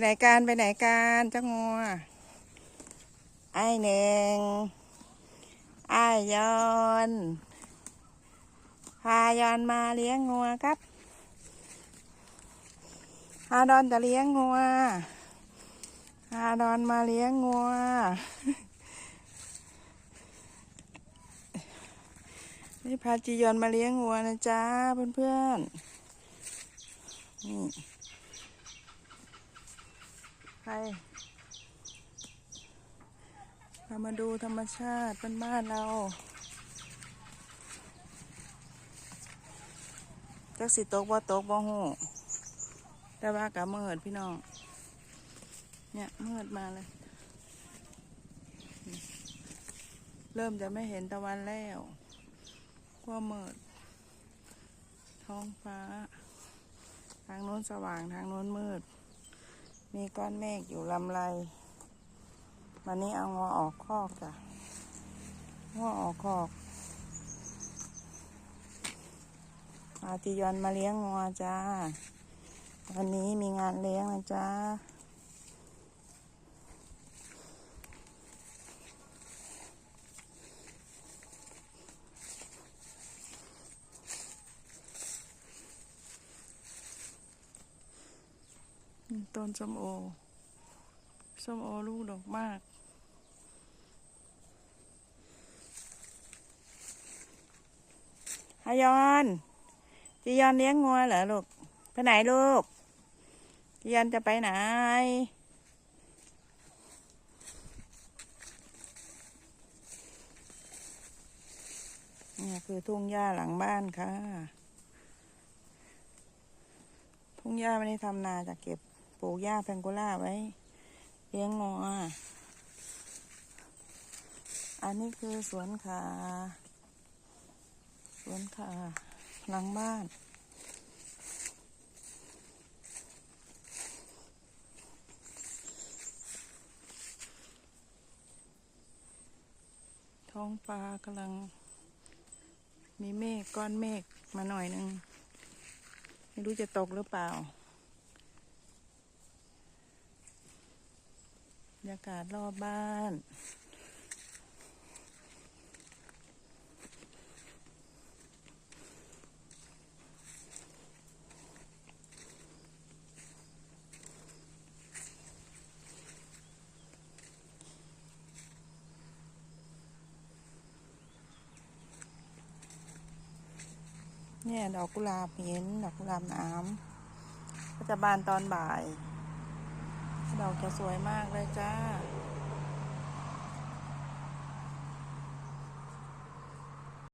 ไหนกันไปไหนกันเจ้างัวไอ้หน่งไอ้ยอนพายอนมาเลี้ยงงัวครับฮาดอนจะเลี้ยงงัวฮาดอนมาเลี้ยงงัวนี่พาจียอนมาเลี้ยงงัวนะจ๊ะเพื่อนๆนี่ ใครเรามาดูธรรมชาติบ้านๆเราจักสิตกบ่ตกบ่หูแต่ว่ากะมืดพี่น้อง เนี่ยมืดมาเลย เริ่มจะไม่เห็นตะวันแล้วกว่ามืดท้องฟ้า ทางโน้นสว่างทางโน้นมืด มีก้อนเมฆอยู่ลำไร วันนี้เอางอออกคอกจ้ะงอออกคอกอาติยอนมาเลี้ยงงอจ้า วันนี้มีงานเลี้ยงนะจ้า ต้นส้มโอ ส้มโอลูกดอกมาก ฮายอนจียอนเลี้ยงงัวเหรอลูก ไปไหนลูกจียอนจะไปไหน นี่คือทุ่งหญ้าหลังบ้านค่ะ ทุ่งหญ้าไม่ได้ทำนาจะเก็บ ปลูกหญ้าแพงโกล่าไว้เลี้ยงงัวอันนี้คือสวนขา สวนขาหลังบ้าน ท้องฟ้ากำลัง มีเมฆก้อนเมฆมาหน่อยหนึงไม่รู้จะตกหรือเปล่า บรร ยากาศรอบบ้าน เนี่ย ดอกกุหลาบเห็น ดอกกุหลาบน้ำก็จะบานตอนบ่าย ดอกจะสวยมากเลยจ้า